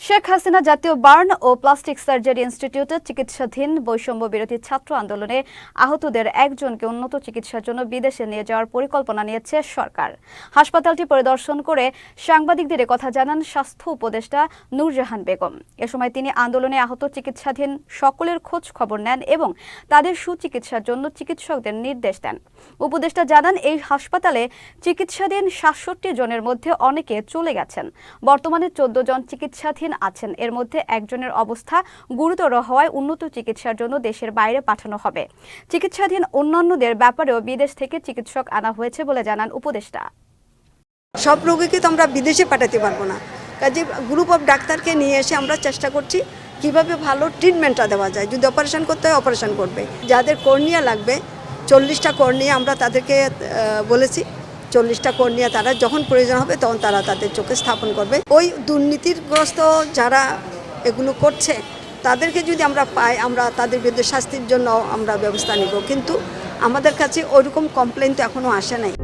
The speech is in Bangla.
শেখ হাসিনা জাতীয় বার্ন ও প্লাস্টিক সার্জারি ইনস্টিটিউটে চিকিৎসাধীন বৈষম্য বিরোধী ছাত্র আন্দোলনে আহতদের একজনকে উন্নত চিকিৎসার জন্য বিদেশে নিয়ে যাওয়ার পরিকল্পনা নিয়েছে সরকার। হাসপাতালটি পরিদর্শন করে সাংবাদিকদের কথা জানান স্বাস্থ্য উপদেষ্টা নূরজাহান বেগম। এ সময় তিনি আন্দোলনে আহত চিকিৎসাধীন সকলের খোঁজ খবর নেন এবং তাদের সুচিকিৎসার জন্য চিকিৎসকদের নির্দেশ দেন। উপদেষ্টা জানান, এই হাসপাতালে চিকিৎসাধীন সাতষট্টি জনের মধ্যে অনেকে চলে গেছেন। বর্তমানে চোদ্দ জন চিকিৎসাধীন আছেন। এর মধ্যে একজনের অবস্থা গুরুতর হওয়ায় উন্নত চিকিৎসার জন্য দেশের বাইরে পাঠানো হবে। চিকিৎসাধীন অন্যান্যদের ব্যাপারেও বিদেশ থেকে চিকিৎসক আনা হয়েছে বলে জানান উপদেষ্টা। সব রোগীকে তো আমরা বিদেশে পাঠাতে পারব না। কাজে গ্রুপ অফ ডাক্তারকে নিয়ে এসে আমরা চেষ্টা করছি কীভাবে ভালো ট্রিটমেন্টটা দেওয়া যায়। যদি অপারেশন করতে হয় অপারেশন করবে। যাদের কর্নিয়া লাগবে, চল্লিশটা কর্নিয়া আমরা তাদেরকে বলেছি। চল্লিশটা কর্নিয়া তারা যখন প্রয়োজন হবে তখন তারা তাদের চোখে স্থাপন করবে। ওই দুর্নীতিগ্রস্ত যারা এগুলো করছে, তাদেরকে যদি আমরা পাই, আমরা তাদের বিরুদ্ধে শাস্তির জন্য আমরা ব্যবস্থা নিব। কিন্তু আমাদের কাছে ওইরকম কমপ্লেন তো এখনও আসে নাই।